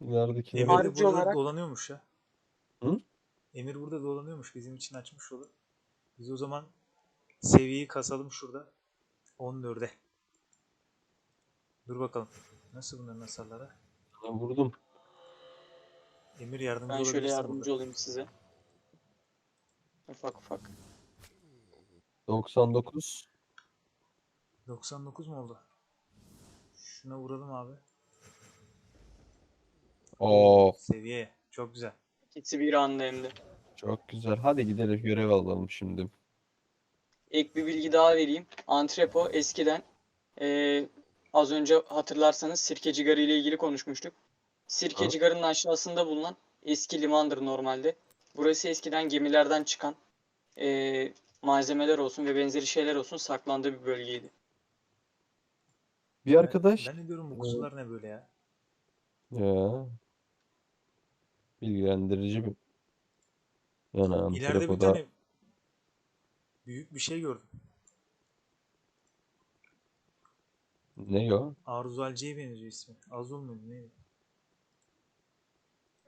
İlerideki Emir de Harici burada olarak- dolanıyormuş ya. Hı? Emir burada dolanıyormuş. Bizim için açmış yolu. Biz o zaman seviyeyi kasalım şurada. 14'e. Dur bakalım. Nasıl bunların hasarları? Ben vurdum. Emir yardımcı Ben şöyle olabilirsin yardımcı burada. olayım size. Ufak ufak. 99. 99 mu oldu? Şuna vuralım abi. Oo, Seviye. Çok güzel. İkisi bir anda hem de. çok güzel. Hadi gidelim görev alalım şimdi. Ek bir bilgi daha vereyim. Antrepo eskiden eee, az önce hatırlarsanız Sirkeci Garı ile ilgili konuşmuştuk. Sirkeci Garı'nın aşağısında bulunan eski limandır normalde. Burası eskiden gemilerden çıkan eee, malzemeler olsun ve benzeri şeyler olsun saklandığı bir bölgeydi. Bir arkadaş. Ben, ben ne diyorum bu kuzular ne böyle ya? Ya. Bilgilendirici bir. Yani İleride bir tane büyük bir şey gördüm. ne o? Arzu Alci'ye benziyor ismi. Azul muydu neydi?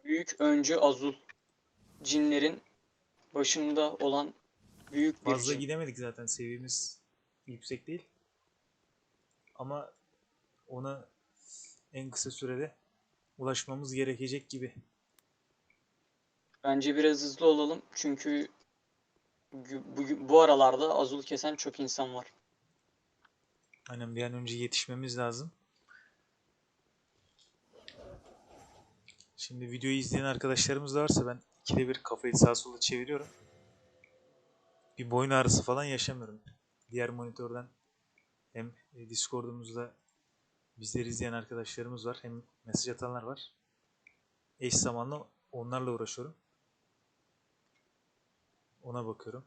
Büyük öncü Azul. Cinlerin başında olan büyük bir Fazla cin. gidemedik zaten seviyemiz yüksek değil. Ama ona en kısa sürede ulaşmamız gerekecek gibi. Bence biraz hızlı olalım çünkü bu, bu aralarda Azul kesen çok insan var. Aynen bir an önce yetişmemiz lazım. Şimdi videoyu izleyen arkadaşlarımız da varsa ben ikide bir kafayı sağa sola çeviriyorum. Bir boyun ağrısı falan yaşamıyorum. Diğer monitörden hem e, Discord'umuzda bizleri izleyen arkadaşlarımız var hem mesaj atanlar var. Eş zamanlı onlarla uğraşıyorum. Ona bakıyorum.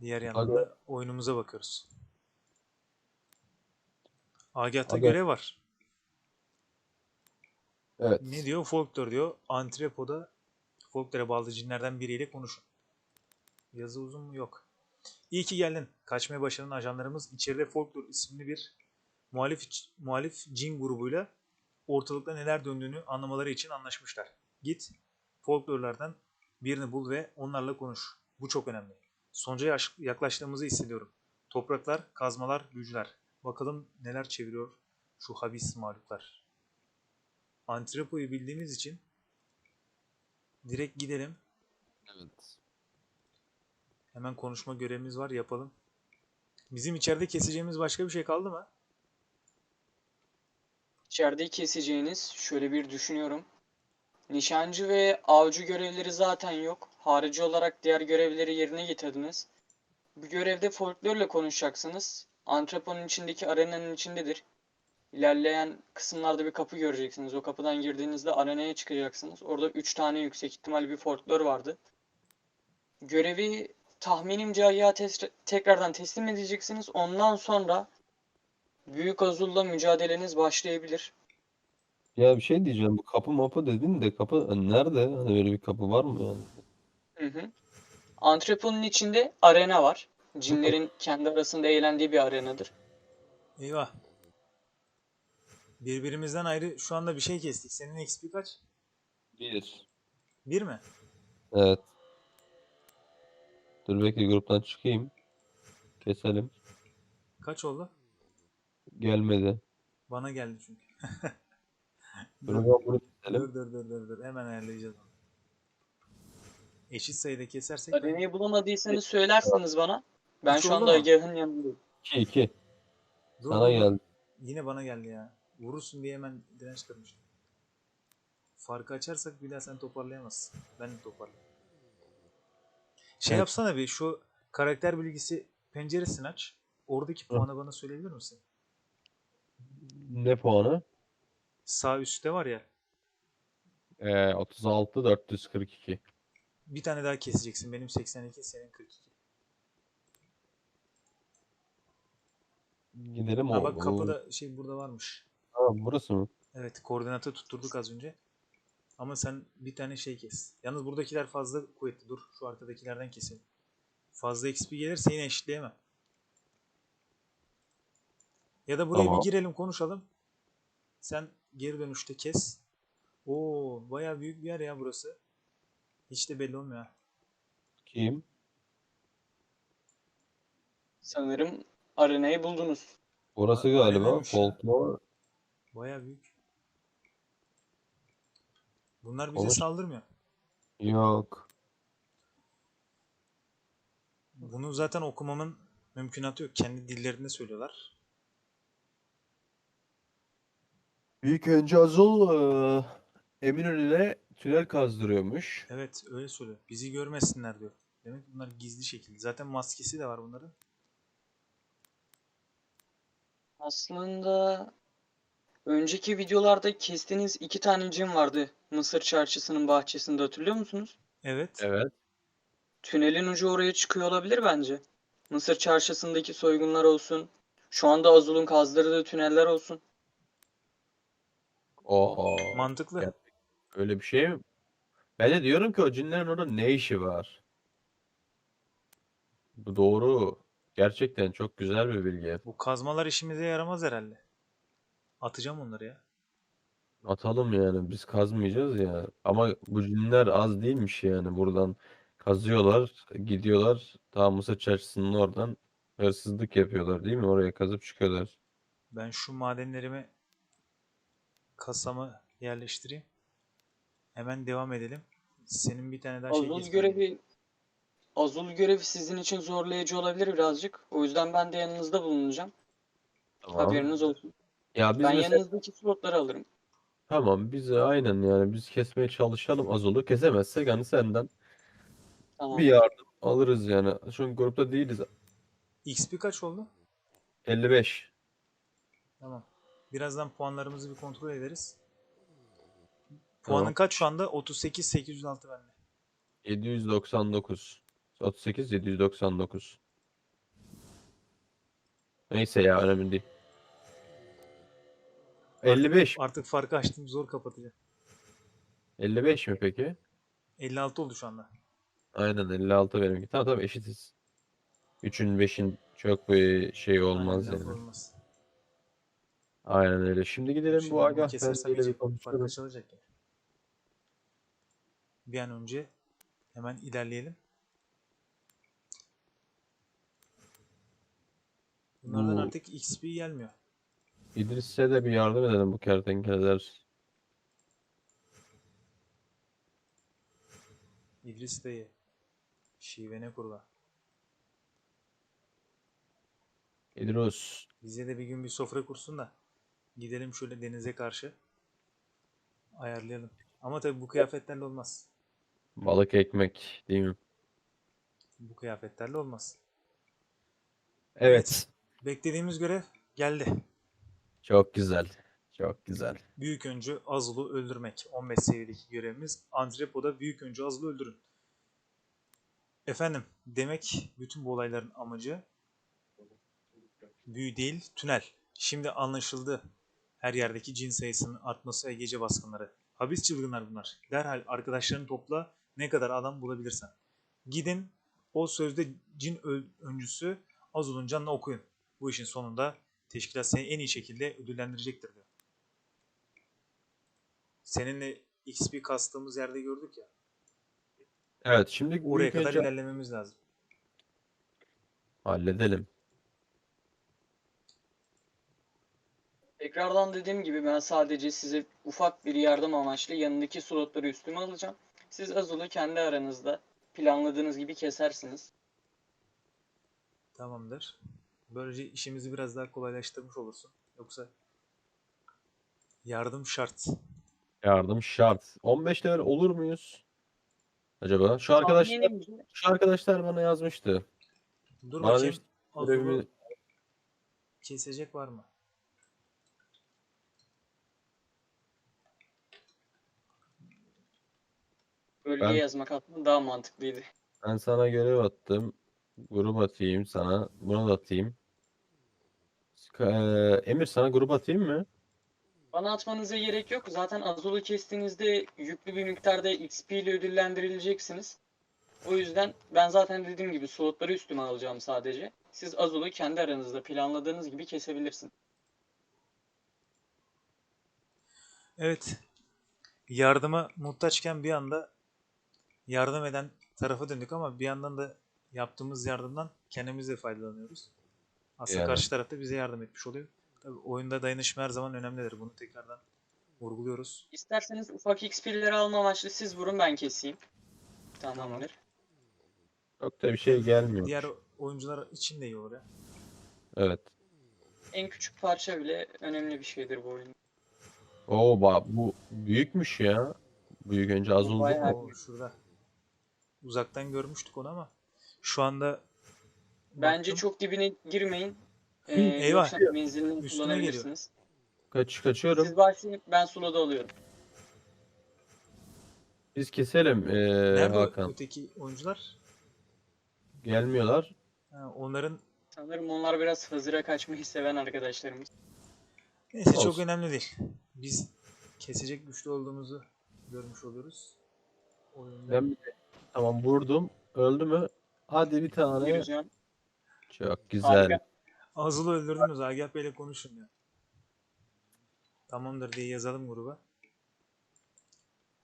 Diğer yandan da oyunumuza bakıyoruz. Agah'ta Aga. görev var. Evet. Ne diyor? Folklor diyor. Antrepoda folklore bağlı cinlerden biriyle konuşun. Yazı uzun mu? Yok. İyi ki geldin. Kaçmaya başlayan ajanlarımız içeride Folklor isimli bir muhalif, muhalif cin grubuyla ortalıkta neler döndüğünü anlamaları için anlaşmışlar. Git folklorlardan birini bul ve onlarla konuş. Bu çok önemli. Sonuca yaklaştığımızı hissediyorum. Topraklar, kazmalar, büyücüler. Bakalım neler çeviriyor şu habis mahluklar. Antrepo'yu bildiğimiz için direkt gidelim. Evet. Hemen konuşma görevimiz var yapalım. Bizim içeride keseceğimiz başka bir şey kaldı mı? İçeride keseceğiniz şöyle bir düşünüyorum. Nişancı ve avcı görevleri zaten yok. Harici olarak diğer görevleri yerine getirdiniz. Bu görevde folklorla konuşacaksınız. Antreponun içindeki arenanın içindedir. İlerleyen kısımlarda bir kapı göreceksiniz. O kapıdan girdiğinizde arenaya çıkacaksınız. Orada 3 tane yüksek ihtimal bir folklor vardı. Görevi tahminimce ayağa tes- tekrardan teslim edeceksiniz. Ondan sonra Büyük Azul'la mücadeleniz başlayabilir. Ya bir şey diyeceğim. Bu kapı mapı dedin de kapı nerede? Hani böyle bir kapı var mı yani? Hı hı. Antreponun içinde arena var. Cinlerin kendi arasında eğlendiği bir arenadır. Eyvah. Birbirimizden ayrı şu anda bir şey kestik. Senin XP kaç? Bir. Bir mi? Evet. Dur bekle gruptan çıkayım. Keselim. Kaç oldu? Gelmedi. Bana geldi çünkü. Dur dur, ben bunu keselim. dur, dur, dur, dur. Hemen ayarlayacağız onu. Eşit sayıda kesersek Arenayı bulamadıysanız söylerseniz bana. Ben Hiç şu anda? Agah'ın yanındayım. 2 2. Dur, Sana geldi. Yine bana geldi ya. Vurursun diye hemen direnç kırmıştım. Farkı açarsak bir daha sen toparlayamazsın. Ben de toparlayayım. Şey Evet. yapsana bir şu karakter bilgisi penceresini aç. Oradaki puanı bana söyleyebilir misin? Ne puanı? Sağ üstte var ya. Ee, 36 442. Bir tane daha keseceksin. Benim 82, senin 42. Gidelim Ha bak kapıda şey burada varmış. Ha, burası mı? Evet koordinatı tutturduk az önce. Ama sen bir tane şey kes. Yalnız buradakiler fazla kuvvetli. Dur şu arkadakilerden keselim. Fazla XP gelirse yine eşitleyemem. Ya da buraya Tamam. bir girelim konuşalım. Sen geri dönüşte kes. Oo, bayağı büyük bir yer ya burası. Hiç de belli olmuyor. Kim? Sanırım arenayı buldunuz. Orası galiba. arenaymış ya. Folklore. Bayağı büyük. Bunlar bize Olur. saldırmıyor. Yok. Bunu zaten okumamın mümkünatı yok. Kendi dillerinde söylüyorlar. İlk önce Azul eee, Eminönü'ne tünel kazdırıyormuş. Evet öyle söylüyor. Bizi görmesinler diyor. Demek ki bunlar gizli şekilde. Zaten maskesi de var bunların. Aslında önceki videolarda kestiğiniz iki tane cin vardı. Mısır çarşısının bahçesinde hatırlıyor musunuz? Evet. Evet. Tünelin ucu oraya çıkıyor olabilir bence. Mısır çarşısındaki soygunlar olsun. Şu anda Azul'un kazdırdığı tüneller olsun. Oo. Mantıklı. Ya- Öyle bir şey mi? Ben de diyorum ki o cinlerin orada ne işi var? Bu doğru. Gerçekten çok güzel bir bilgi. Bu kazmalar işimize yaramaz herhalde. Atacağım onları ya. Atalım yani biz kazmayacağız ya. Ama bu cinler az değilmiş yani. Buradan kazıyorlar, gidiyorlar. Ta Mısır Çarşısı'nın oradan hırsızlık yapıyorlar değil mi? Oraya kazıp çıkıyorlar. Ben şu madenlerimi kasama yerleştireyim. Hemen devam edelim. Senin bir tane daha şey Azul getirdim. görevi Azul görevi sizin için zorlayıcı olabilir birazcık. O yüzden ben de yanınızda bulunacağım. Tamam. Haberiniz olsun. Ya biz Ben mesela yanınızdaki slotları alırım. tamam biz aynen yani biz kesmeye çalışalım Azul'u. Kesemezsek hani senden Tamam. bir yardım alırız yani. Çünkü grupta değiliz. XP kaç oldu? 55. Tamam. Birazdan puanlarımızı bir kontrol ederiz. Puanın Tamam. kaç şu anda? 38 806 bende. 799. 38 799. Neyse ya önemli değil. 55. Artık farkı açtım zor kapatacağım. 55 mi peki? 56 oldu şu anda. Aynen 56 benimki. Tamam tamam eşitiz. 3'ün 5'in çok bir şey olmaz Aynen, laf yani. olmaz. Aynen öyle. Şimdi gidelim Şimdi bu Agah Perde'yle bir konuşalım. açılacak ya. Bir an önce hemen ilerleyelim. Bunlardan Bu- artık XP gelmiyor. İdris'e de bir yardım edelim bu kertenkeleler. İdris dayı. Şivene kurla. İdris. Bize de bir gün bir sofra kursun da gidelim şöyle denize karşı ayarlayalım. Ama tabii bu kıyafetlerle olmaz. Balık ekmek değil mi? Bu kıyafetlerle olmaz. Evet. Beklediğimiz görev geldi. Çok güzel. Çok güzel. Büyük öncü Azul'u öldürmek. 15 seviyedeki görevimiz. Antrepoda büyük öncü Azul'u öldürün. Efendim, demek bütün bu olayların amacı büyü değil, tünel. Şimdi anlaşıldı. Her yerdeki cin sayısının artması ve gece baskınları. Habis çılgınlar bunlar. Derhal arkadaşlarını topla, ne kadar adam bulabilirsen. Gidin, o sözde cin öncüsü Azul'un canına okuyun. Bu işin sonunda teşkilat seni en iyi şekilde ödüllendirecektir diyor. Seninle XP kastığımız yerde gördük ya. Evet şimdi Oraya kadar önce ilerlememiz lazım. halledelim. Tekrardan dediğim gibi ben sadece size ufak bir yardım amaçlı yanındaki slotları üstüme alacağım. Siz Azul'u kendi aranızda planladığınız gibi kesersiniz. Tamamdır. Böylece işimizi biraz daha kolaylaştırmış olursun. Yoksa yardım şart. Yardım şart. 15 level olur muyuz? Acaba? Şu arkadaşlar şu arkadaşlar bana yazmıştı. Dur Bana bakayım. demişti, Azul'u görevimi- kesecek var mı? Bölgeye Ben- yazmak aslında daha mantıklıydı. Ben sana görev attım. Grup atayım sana. Bunu da atayım. Eee, Emir sana grup atayım mı? Bana atmanıza gerek yok. Zaten Azul'u kestiğinizde yüklü bir miktarda XP ile ödüllendirileceksiniz. O yüzden ben zaten dediğim gibi slotları üstüme alacağım sadece. Siz Azul'u kendi aranızda planladığınız gibi kesebilirsiniz. Evet. Yardıma muhtaçken bir anda yardım eden tarafa döndük ama bir yandan da yaptığımız yardımdan kendimiz de faydalanıyoruz. Aslında Yani. karşı taraf da bize yardım etmiş oluyor. Tabii oyunda dayanışma her zaman önemlidir. Bunu tekrardan vurguluyoruz. İsterseniz ufak XP'leri alma amaçlı siz vurun ben keseyim. Tamamdır. Çok da bir şey gelmiyor. Diğer oyuncular için de iyi olur ya. Evet. En küçük parça bile önemli bir şeydir bu oyunda. Oo bu büyükmüş ya. Büyük önce az Bu oldu bayağı? Oo, şurada. Uzaktan görmüştük onu ama şu anda Bence baktım. çok dibine girmeyin. Ee, eyvah. menzilini Üstüne kullanabilirsiniz. Kaç kaçıyorum. Siz başlayın ben soloda alıyorum. Biz keselim ee, Nerede Hakan. öteki oyuncular? Gelmiyorlar. Ha, onların Sanırım onlar biraz hızıra kaçmayı seven arkadaşlarımız. neyse çok Olsun. önemli değil. Biz kesecek güçlü olduğumuzu görmüş oluyoruz. Oyunda. Ben bir de- tamam vurdum. Öldü mü? Hadi bir tane. Hocam. Çok güzel. Harika. Azıl'ı öldürdünüz. Agah Bey'le konuşun ya. Tamamdır diye yazalım gruba.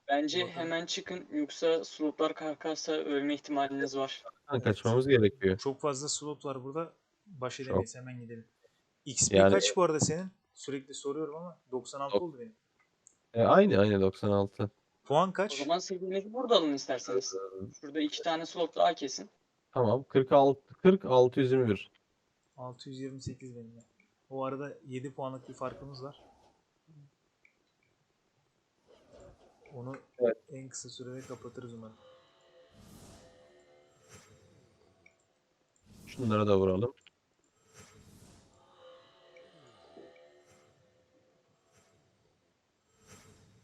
Bence Bakalım. hemen çıkın yoksa slotlar kalkarsa ölme ihtimaliniz var. Ha, Kaçmamız gerekiyor. Çok fazla slot var burada. Baş edemeyiz. Hemen gidelim. XP Yani- kaç bu arada senin? Sürekli soruyorum ama 96 Dok- oldu benim. E, aynı aynı 96. Puan O kaç? zaman sevgilinizi burada alın isterseniz. Şurada iki tane slot daha kesin. Tamam 46 40 621. 628 benim. O arada 7 puanlık bir farkımız var. Onu Evet. en kısa sürede kapatırız umarım. Şunlara da vuralım.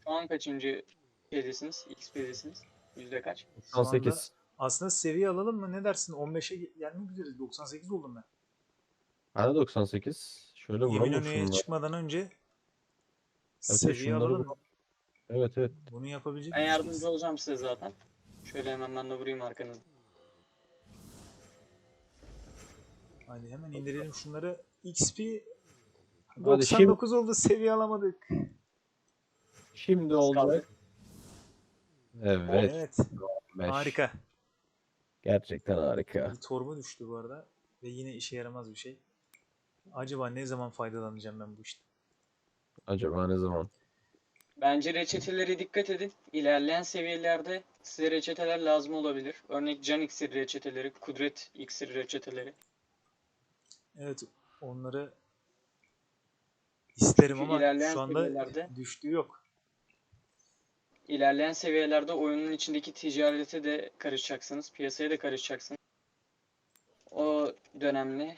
Şu an kaçıncı şeydesiniz? XP'desiniz? Yüzde kaç? Şu anda 98. aslında seviye alalım mı? Ne dersin? 15'e ge- gelmek üzereyiz. 98 oldum ben. Bana 98. Şöyle vuralım Eminönü'ye şunları. çıkmadan önce Evet, seviye şunları alalım. vuralım. Evet evet. Bunu yapabilecek Ben miyiz? yardımcı olacağım size zaten. Şöyle hemen ben de vurayım arkanızda. Hadi hemen indirelim şunları. XP Hadi 99 oldu. Seviye alamadık. Şimdi Az oldu. kaldı. Evet. Evet. Harika. Gerçekten harika. Bir torba düştü bu arada. Ve yine işe yaramaz bir şey. Acaba ne zaman faydalanacağım ben bu işten? Acaba ne zaman? Bence reçetelere dikkat edin. İlerleyen seviyelerde size reçeteler lazım olabilir. Örnek can iksir reçeteleri, kudret iksir reçeteleri. Evet onları isterim Çünkü ama ilerleyen şu anda seviyelerde- düştüğü yok. İlerleyen seviyelerde oyunun içindeki ticarete de karışacaksınız. Piyasaya da karışacaksınız. O dönemde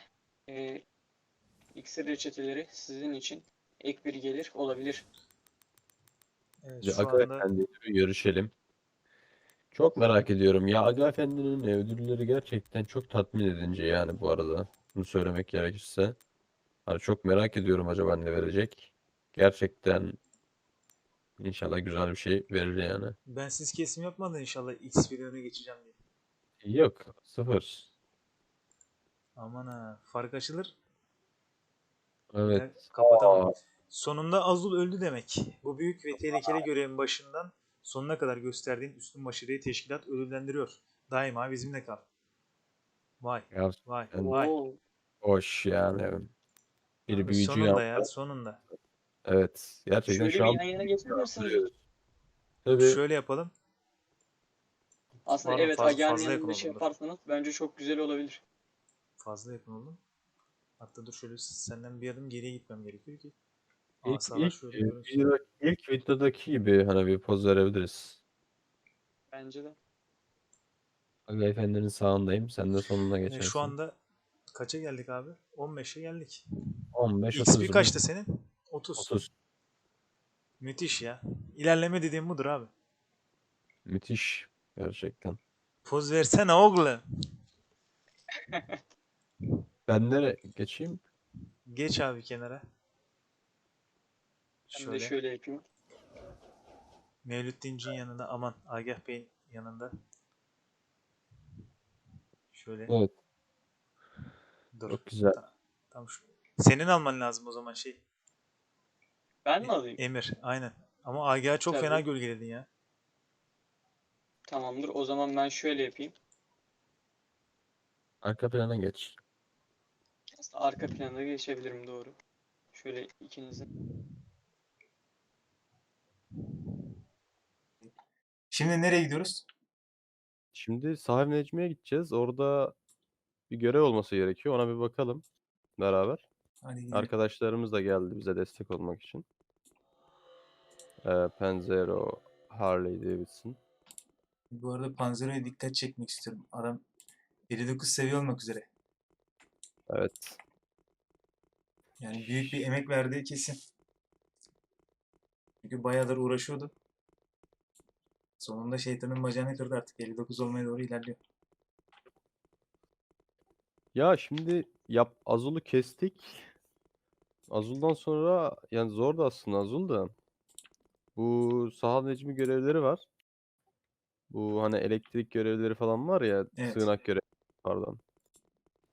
e, iksir reçeteleri sizin için ek bir gelir olabilir. Evet, şu Aga anda Efendi'yle bir görüşelim. Çok merak ediyorum. Ya Aga Efendi'nin ödülleri gerçekten çok tatmin edince yani bu arada. Bunu söylemek gerekirse. Hani çok merak ediyorum acaba ne verecek. Gerçekten inşallah güzel bir şey verir yani. ben siz kesim yapmadan inşallah XP'lerine geçeceğim diye. Yok. Sıfır. Aman ha fark açılır. Evet. Ben kapatamam. Aa, Sonunda Azul öldü demek. Bu büyük ve tehlikeli görevin başından sonuna kadar gösterdiğin üstün başarıyı teşkilat ödüllendiriyor. Daima bizimle kal. Vay ya vay Ben- vay. Hoş yani. Bir Abi büyücü sonunda ya yaptı. sonunda. Evet. Gerçekten şöyle şu bir an yan yana getirir misiniz? Tabii. Şöyle yapalım. Aslında Pardon, evet fazla- Agen fazla yakın yanında şey oldu. yaparsanız bence çok güzel olabilir. Fazla yakın oldum. Hatta dur şöyle senden bir adım geriye gitmem gerekiyor ki. İlk, Asalar ilk, şöyle ilk videodaki gibi hani bir poz verebiliriz. Bence de. Aga Efendi'nin sağındayım. Sen de sonuna E, geçersin. şu anda kaça geldik abi? 15'e geldik. 15 30 XP kaçtı senin? 30. 30. Müthiş ya. İlerleme dediğim budur abi. Müthiş. Gerçekten. Poz versene oğlum. Ben nereye geçeyim? Geç abi kenara. Ben de Şöyle. şöyle yapayım. Mevlüt Dinci'nin yanında aman Agah Bey'in yanında. Şöyle Evet. dur. Çok güzel. Tam şu. Senin alman lazım o zaman şey. Ben mi alayım? Emir aynen. Ama Agah'ı çok fena Tabii. gölgeledin ya. Tamamdır. O zaman ben şöyle yapayım. Arka plana geç. Aslında arka plana geçebilirim doğru. Şöyle ikinizin. Şimdi nereye gidiyoruz? Şimdi Sahil Necmi'ye gideceğiz. Orada bir görev olması gerekiyor. Ona bir bakalım beraber. Hadi gidelim. Arkadaşlarımız da geldi bize destek olmak için. Ee, Penzero, Harley Davidson. Bu arada Panzero'ya dikkat çekmek istiyorum. Adam 59 seviye olmak üzere. Evet. Yani büyük bir emek verdiği kesin. Çünkü bayağıdır uğraşıyordu. Sonunda şeytanın bacağını kırdı artık. 59 olmaya doğru ilerliyor. Ya şimdi yap Azul'u kestik. Azul'dan sonra yani zor da aslında Azul da. Bu Sahil Necmi görevleri var. Bu hani elektrik görevleri falan var ya, Evet. sığınak görev pardon.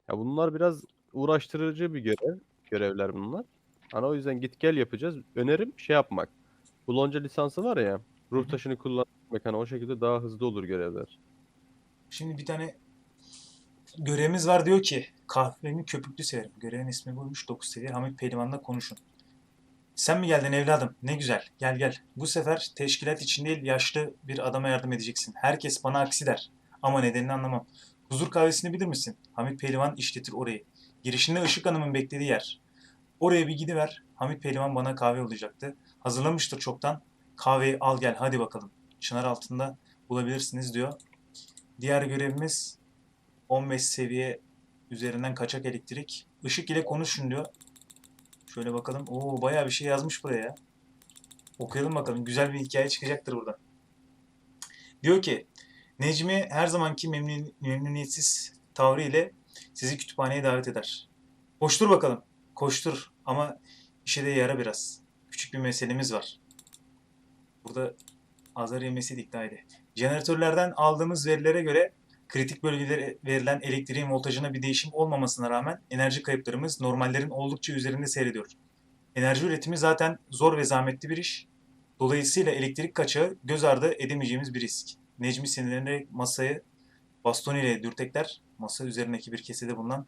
Ya bunlar biraz uğraştırıcı bir görev, görevler bunlar. Hani o yüzden git gel yapacağız. Önerim şey yapmak. Bu lonca lisansı var ya, ruh taşını kullanmak hani o şekilde daha hızlı olur görevler. Şimdi bir tane görevimiz var diyor ki kahvemi köpüklü severim. Görevin ismi buymuş 9 seviye. Hamit Pehlivan'la konuşun. Sen mi geldin evladım? Ne güzel. Gel gel. Bu sefer teşkilat için değil yaşlı bir adama yardım edeceksin. Herkes bana aksi der. Ama nedenini anlamam. Huzur kahvesini bilir misin? Hamit Pehlivan işletir orayı. Girişinde Işık Hanım'ın beklediği yer. Oraya bir gidiver. Hamit Pehlivan bana kahve yollayacaktı. Hazırlamıştır çoktan. Kahveyi al gel hadi bakalım. Çınar altında bulabilirsiniz diyor. Diğer görevimiz 15 seviye üzerinden kaçak elektrik. Işık ile konuşun diyor. Şöyle bakalım. Oo bayağı bir şey yazmış buraya. ya. Okuyalım bakalım. Güzel bir hikaye çıkacaktır buradan. Diyor ki Necmi her zamanki memnun, memnuniyetsiz tavrı ile sizi kütüphaneye davet eder. Koştur bakalım. Koştur ama işe de yara biraz. Küçük bir meselemiz var. Burada azar yemesi diktaydı. Jeneratörlerden aldığımız verilere göre kritik bölgelere verilen elektriğin voltajına bir değişim olmamasına rağmen enerji kayıplarımız normallerin oldukça üzerinde seyrediyor. Enerji üretimi zaten zor ve zahmetli bir iş. Dolayısıyla elektrik kaçağı göz ardı edemeyeceğimiz bir risk. Necmi sinirlenerek masayı baston ile dürtekler. Masa üzerindeki bir kesede bulunan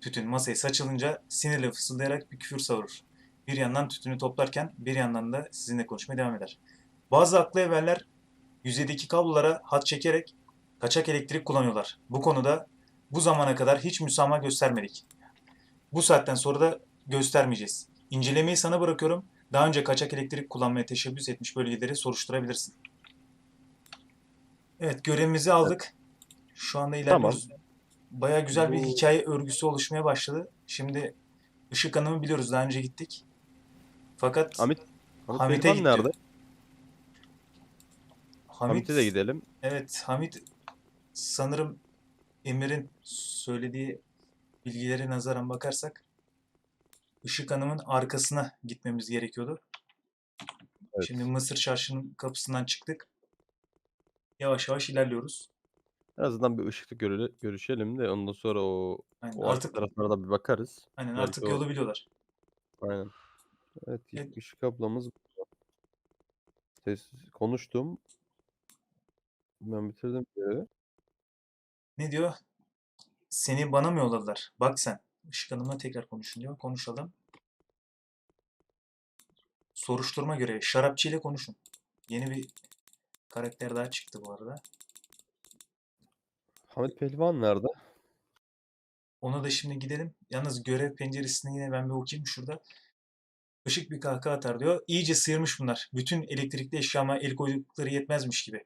tütün masaya saçılınca sinirle fısıldayarak bir küfür savurur. Bir yandan tütünü toplarken bir yandan da sizinle konuşmaya devam eder. Bazı aklı evveller yüzeydeki kablolara hat çekerek kaçak elektrik kullanıyorlar. Bu konuda bu zamana kadar hiç müsamaha göstermedik. Bu saatten sonra da göstermeyeceğiz. İncelemeyi sana bırakıyorum. Daha önce kaçak elektrik kullanmaya teşebbüs etmiş bölgeleri soruşturabilirsin. Evet görevimizi aldık. Şu anda ilerliyoruz. Baya güzel bir hikaye örgüsü oluşmaya başladı. Şimdi Işık Hanım'ı biliyoruz. Daha önce gittik. Fakat Hamit, Hamit Hamit'e gitti. nerede? Hamit, Hamit'e de gidelim. Evet, Hamit sanırım Emir'in söylediği bilgileri nazaran bakarsak Işık Hanım'ın arkasına gitmemiz gerekiyordu. Evet. Şimdi Mısır Çarşı'nın kapısından çıktık. Yavaş yavaş ilerliyoruz. En azından bir ışıklı göre- görüşelim de ondan sonra o, Yani o artık taraflara da bir bakarız. aynen belki artık o- yolu biliyorlar. Aynen. Evet, Evet. ışık ablamız. Ses konuştum. Ben bitirdim görevi. Ne diyor? Seni bana mı yolladılar? Bak sen. Işık Hanım'la tekrar konuşun diyor. Konuşalım. Soruşturma görevi. Şarapçı ile konuşun. Yeni bir karakter daha çıktı bu arada. Hamit Pehlivan nerede? Ona da şimdi gidelim. Yalnız görev penceresini yine ben bir okuyayım şurada. Işık bir kahkaha atar diyor. İyice sıyırmış bunlar. Bütün elektrikli eşyama el koydukları yetmezmiş gibi.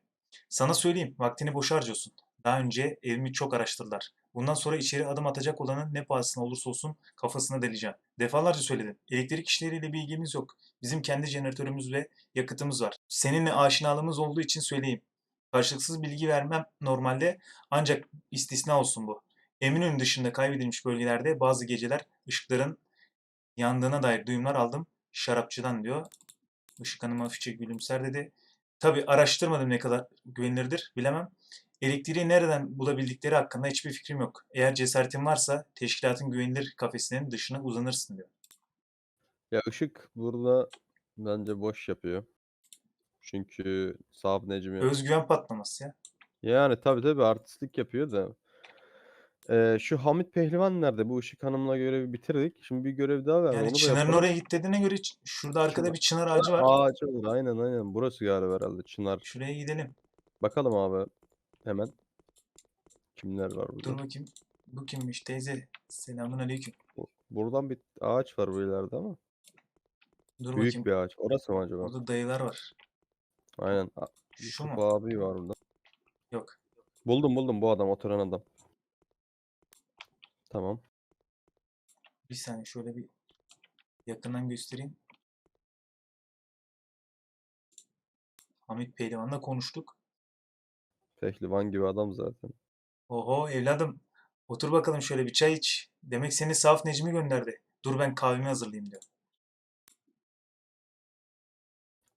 Sana söyleyeyim, vaktini boş harcıyorsun. Daha önce evimi çok araştırdılar. Bundan sonra içeri adım atacak olanın ne pahasına olursa olsun kafasına deleceğim. Defalarca söyledim. Elektrik işleriyle bir ilgimiz yok. Bizim kendi jeneratörümüz ve yakıtımız var. Seninle aşinalığımız olduğu için söyleyeyim. Karşılıksız bilgi vermem normalde ancak istisna olsun bu. Eminönü dışında kaybedilmiş bölgelerde bazı geceler ışıkların yandığına dair duyumlar aldım şarapçıdan diyor. Işık Hanım hafifçe gülümser dedi. Tabi araştırmadım ne kadar güvenilirdir bilemem. Elektriği nereden bulabildikleri hakkında hiçbir fikrim yok. Eğer cesaretin varsa teşkilatın güvenilir kafesinin dışına uzanırsın diyor. Ya ışık burada bence boş yapıyor. çünkü Saf Necmi. Özgüven patlaması ya. Yani tabii tabii artistlik yapıyor da. Ee, şu Hamit Pehlivan nerede? Bu Işık Hanım'la görevi bitirdik. Şimdi bir görev daha var. Yani Çınar'ın oraya git dediğine göre şurada arkada Çınar- bir çınar ağacı var. Ağacı var. Aynen aynen. Burası galiba herhalde Çınar. Şuraya gidelim. Bakalım abi. Hemen. Kimler var burada? Dur bakayım. Bu kimmiş teyze? Selamun aleyküm. Bu- Buradan bir ağaç var bu ileride ama. Dur Büyük bakayım. bir ağaç. Orası mı acaba? Burada dayılar var. Aynen. Şu Yusuf mu? abi var burada. Yok. Buldum buldum bu adam oturan adam. Tamam. Bir saniye şöyle bir yakından göstereyim. Hamit Pehlivan'la konuştuk. Pehlivan gibi adam zaten. Oho evladım. Otur bakalım şöyle bir çay iç. Demek seni Saf Necmi gönderdi. Dur ben kahvemi hazırlayayım diyor.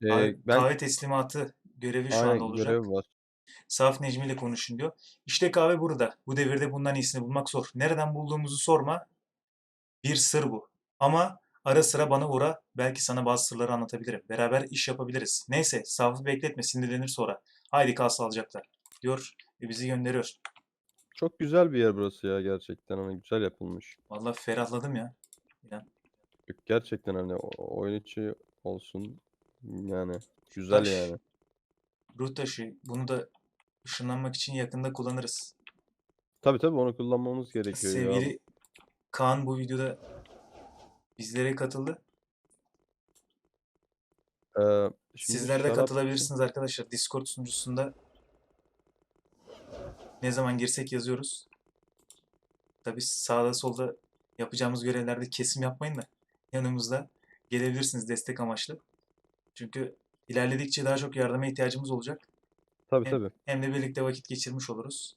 Ee, Kahve, ben kahve teslimatı görevi şu aynen anda olacak. görev var. Saf Necmi ile konuşun diyor. İşte kahve burada. Bu devirde bundan iyisini bulmak zor. Nereden bulduğumuzu sorma. Bir sır bu. Ama ara sıra bana uğra. Belki sana bazı sırları anlatabilirim. Beraber iş yapabiliriz. Neyse Saf'ı bekletme sinirlenir sonra. Haydi kal sağlıcakla diyor ve bizi gönderiyor. Çok güzel bir yer burası ya gerçekten. Hani güzel yapılmış. Vallahi ferahladım ya. İnan. Gerçekten hani o- oyun içi olsun. Yani güzel Taş. yani. Ruh taşı. Bunu da ışınlanmak için yakında kullanırız. Tabii tabii onu kullanmamız gerekiyor ya. Sevgili Kaan bu videoda bizlere katıldı. Ee, şimdi Sizler de şarap- katılabilirsiniz arkadaşlar. Discord sunucusunda ne zaman girsek yazıyoruz. Tabii sağda solda yapacağımız görevlerde kesim yapmayın da yanımızda gelebilirsiniz destek amaçlı. Çünkü ilerledikçe daha çok yardıma ihtiyacımız olacak. Tabii Hem- tabii. Hem de birlikte vakit geçirmiş oluruz.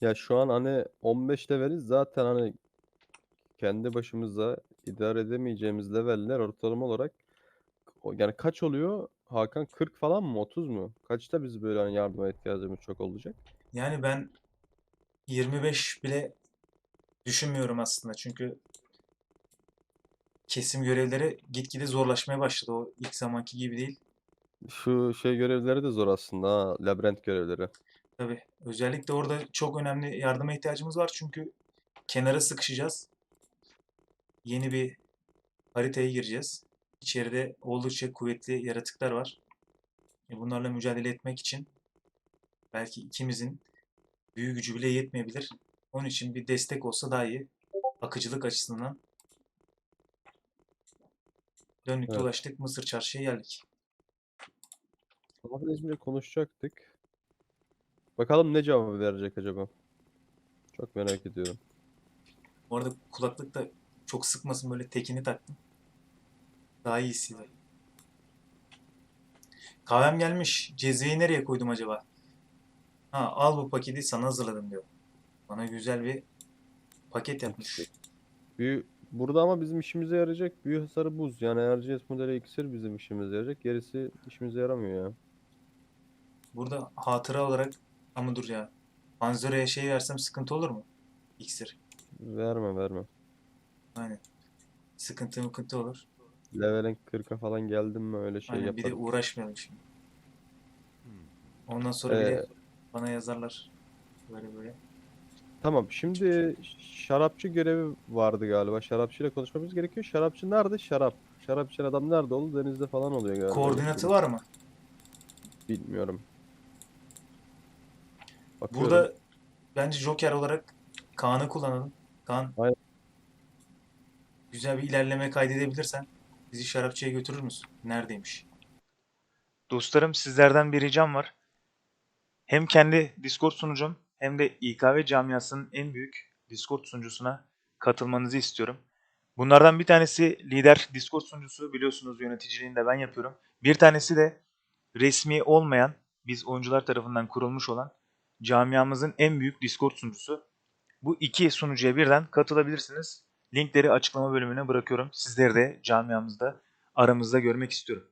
Ya şu an hani 15 leveliz zaten hani kendi başımıza idare edemeyeceğimiz leveller ortalama olarak yani kaç oluyor? Hakan 40 falan mı 30 mu? Kaçta biz böyle hani yardıma ihtiyacımız çok olacak? Yani ben 25 bile düşünmüyorum aslında. Çünkü kesim görevleri gitgide zorlaşmaya başladı. O ilk zamanki gibi değil. Şu şey görevleri de zor aslında ha, labirent görevleri. Tabii. Özellikle orada çok önemli yardıma ihtiyacımız var. Çünkü kenara sıkışacağız. Yeni bir haritaya gireceğiz. İçeride oldukça kuvvetli yaratıklar var. E bunlarla mücadele etmek için belki ikimizin büyü gücü bile yetmeyebilir. Onun için bir destek olsa daha iyi. Akıcılık açısından. Döndük Evet. dolaştık Mısır çarşıya geldik. Sabah İzmir'le konuşacaktık. Bakalım ne cevabı verecek acaba? Çok merak ediyorum. Bu arada kulaklık da çok sıkmasın böyle tekini taktım. Daha iyisiydi. Kahvem gelmiş. Cezveyi nereye koydum acaba? Ha al bu paketi sana hazırladım diyor. Bana güzel bir paket yapmış. Büyü burada ama bizim işimize yarayacak büyü hasarı buz. Yani RGS modeli iksir bizim işimize yarayacak. Gerisi işimize yaramıyor ya. Burada hatıra olarak ama dur ya. Panzera'ya şey versem sıkıntı olur mu? İksir. Verme verme. Aynen. Sıkıntı mıkıntı olur. Levelin 40'a falan geldim mi öyle şey Aynen bir de yaparım. uğraşmayalım şimdi. Ondan sonra bir de Ee, bana yazarlar. Böyle böyle. Tamam şimdi şarapçı görevi vardı galiba. Şarapçıyla konuşmamız gerekiyor. Şarapçı nerede? Şarap. Şarap içen adam nerede oldu? Denizde falan oluyor galiba. Koordinatı var mı? Bilmiyorum. Bakıyorum. Burada bence Joker olarak Kaan'ı kullanalım. Kaan Aynen. güzel bir ilerleme kaydedebilirsen bizi şarapçıya götürür müsün? Neredeymiş? Dostlarım sizlerden bir ricam var. Hem kendi Discord sunucum hem de İKV camiasının en büyük Discord sunucusuna katılmanızı istiyorum. Bunlardan bir tanesi lider Discord sunucusu biliyorsunuz yöneticiliğini de ben yapıyorum. Bir tanesi de resmi olmayan biz oyuncular tarafından kurulmuş olan camiamızın en büyük Discord sunucusu. Bu iki sunucuya birden katılabilirsiniz. Linkleri açıklama bölümüne bırakıyorum. Sizleri de camiamızda aramızda görmek istiyorum.